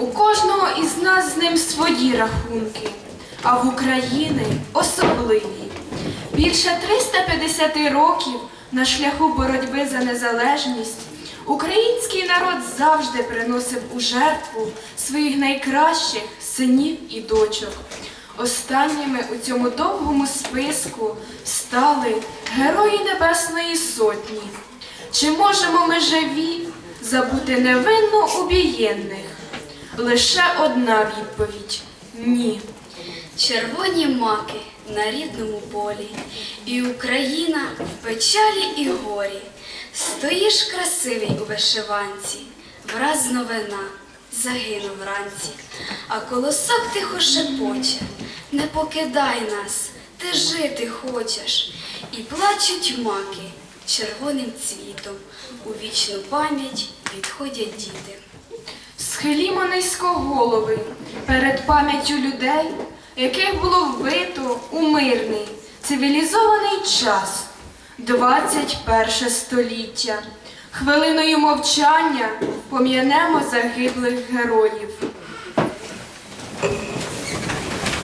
У кожного із нас з ним свої рахунки, а в України особливі. Більше 350 років на шляху боротьби за незалежність український народ завжди приносив у жертву своїх найкращих синів і дочок. Останніми у цьому довгому списку стали Герої Небесної Сотні. Чи можемо ми живі забути невинно убієнних? Лише одна відповідь ні. Червоні маки на рідному полі, і Україна в печалі і горі. Стоїш красивий у вишиванці, враз новина загинув вранці, а колосок тихо шепоче, не покидай нас, ти жити хочеш. І плачуть маки червоним цвітом, у вічну пам'ять відходять діти. Схилімо низько голови перед пам'яттю людей, яких було вбито у мирний цивілізований час, 21 століття. Хвилиною мовчання пом'янемо загиблих героїв.